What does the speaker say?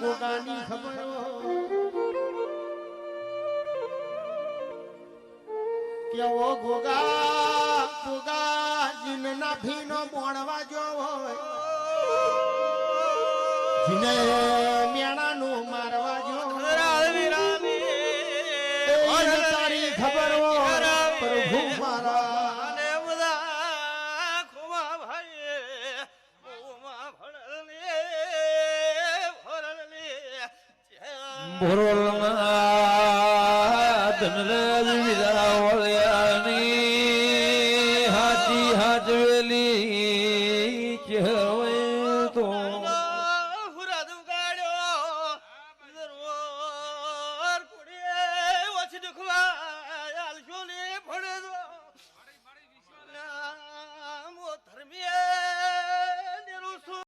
ગોગાની ખબર. કેવો ગોગા ગોગા જીનના ભીનો બોણવા જો હોય. જીને بور الماد من الذي والياني هاتي هات ولي